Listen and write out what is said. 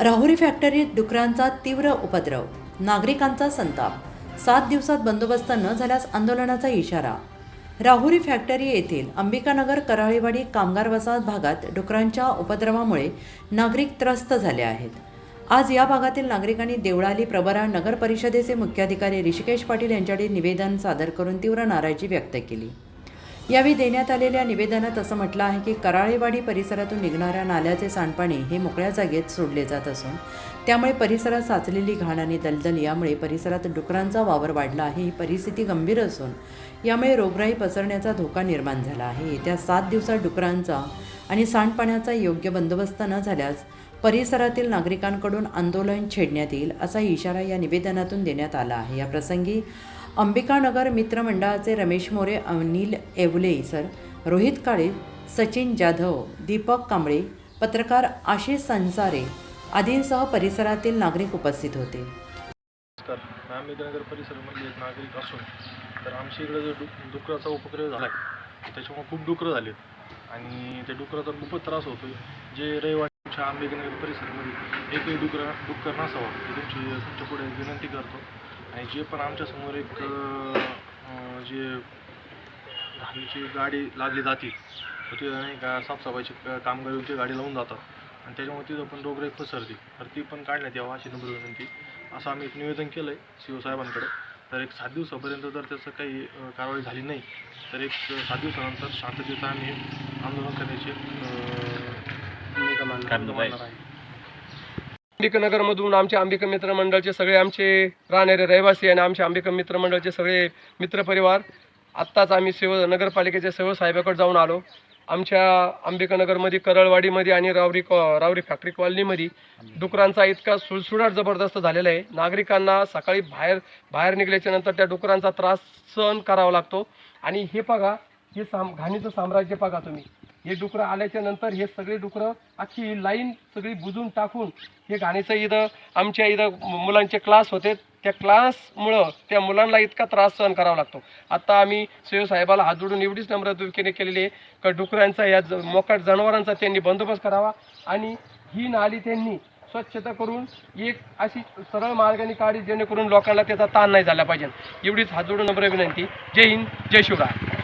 राहुरी फॅक्टरीत डुकरांचा तीव्र उपद्रव. नागरिकांचा संताप. सात दिवसात बंदोबस्त न झाल्यास आंदोलनाचा इशारा. राहुरी फॅक्टरी येथील अंबिकानगर कराळीवाडी कामगार वसाहत भागात डुकरांच्या उपद्रवामुळे नागरिक त्रस्त झाले आहेत. आज या भागातील नागरिकांनी देवळाली प्रबरा नगर परिषदेचे मुख्याधिकारी ऋषिकेश पाटील यांच्याकडे निवेदन सादर करून तीव्र नाराजी व्यक्त केली. यावेळी देण्यात आलेल्या निवेदनात असं म्हटलं आहे की कराळेवाडी परिसरातून निघणाऱ्या नाल्याचे सांडपाणी हे मोकळ्या जागेत सोडले जात असून त्यामुळे परिसरात साचलेली घाण आणि दलदल यामुळे परिसरात डुकरांचा वावर वाढला आहे ही परिस्थिती गंभीर असून यामुळे रोगराई पसरण्याचा धोका निर्माण झाला आहे. येत्या सात दिवसात डुकरांचा आणि सांडपाण्याचा योग्य बंदोबस्त न झाल्यास परिसरातील नागरिकांकडून आंदोलन छेडण्यात येईल असा इशारा या निवेदनातून देण्यात आला आहे. या प्रसंगी अंबिकानगर मित्रमंडळाचे रमेश मोरे अनिल येवले सर. रोहित काळे सचिन जाधव दीपक कांबळे पत्रकार आशिष संसारे आदींसह परिसरातील नागरिक उपस्थित होते. नमस्कार रामनगर परिसरामध्ये म्हणजे एक नागरिक असून तर आमच्या इकडे जो डु डुकराचा उपक्रम झाला आहे त्याच्यामुळे खूप डुकरं झाले आणि त्या डुकराचा खूपच त्रास होतो जे रहिवाशांच्या आंबेडकर परिसरामध्ये एकही डुकरा डुक्कर नसावा ही तुमची तुमच्यापुढे विनंती करतो. आणि जे पण आमच्यासमोर एक जे घाणीची गाडी लागली जाते ते नाही का साफसफाईचे कामगार येऊन ते गाडी लावून जातात. आणि त्याच्यामुळे तिथं पण रोगराई पसरते तर ती पण काढण्यात यावं अशी नम्र विनंती. असं आम्ही एक निवेदन केलं आहे सी ओ साहेबांकडे तर एक सात दिवसापर्यंत जर त्याचं काही कारवाई झाली नाही तर एक सात दिवसानंतर शांततेचं आम्ही आंदोलन करण्याची भूमिका मांडणार आहे. अंबिकानगरमधून आमचे अंबिकम मित्र मंडळचे सगळे आमचे राहणारे रहिवासी आणि आमचे अंबिकम मित्र मंडळचे सगळे मित्रपरिवार आत्ताच आम्ही सेव नगरपालिकेच्या सेव साहेबाकडे जाऊन आलो. आमच्या अंबिकानगरमध्ये करळवाडीमध्ये आणि रावरी कॉ रावरी फॅक्टरी कॉलनीमध्ये डुकरांचा इतका सुळसुळाट जबरदस्त झालेला आहे. नागरिकांना सकाळी बाहेर बाहेर निघल्याच्या नंतर त्या डुकरांचा त्रास सहन करावा लागतो. आणि हे बघा हे साम घाणीचं साम्राज्य बघा तुम्ही. हे डुकरं आल्याच्यानंतर हे सगळे डुकरं अख्खी लाईन सगळी बुजून टाकून हे घाणीचं इथं आमच्या इथं मुलांचे क्लास होते. त्या क्लासमुळं त्या मुलांना इतका त्रास सहन करावा लागतो. आता आम्ही सीओ साहेबाला हात जोडून एवढीच नम्रतेने केलेली आहे का डुकरांचा या ज मोकाट जनावरांचा त्यांनी बंदोबस्त करावा आणि ही नाली त्यांनी स्वच्छता करून एक अशी सरळ मार्गाने काढी जेणेकरून लोकांना त्याचा ताण नाही झाला पाहिजे. एवढीच हात जोडून नम्र विनंती. जय हिंद जय शिवराय.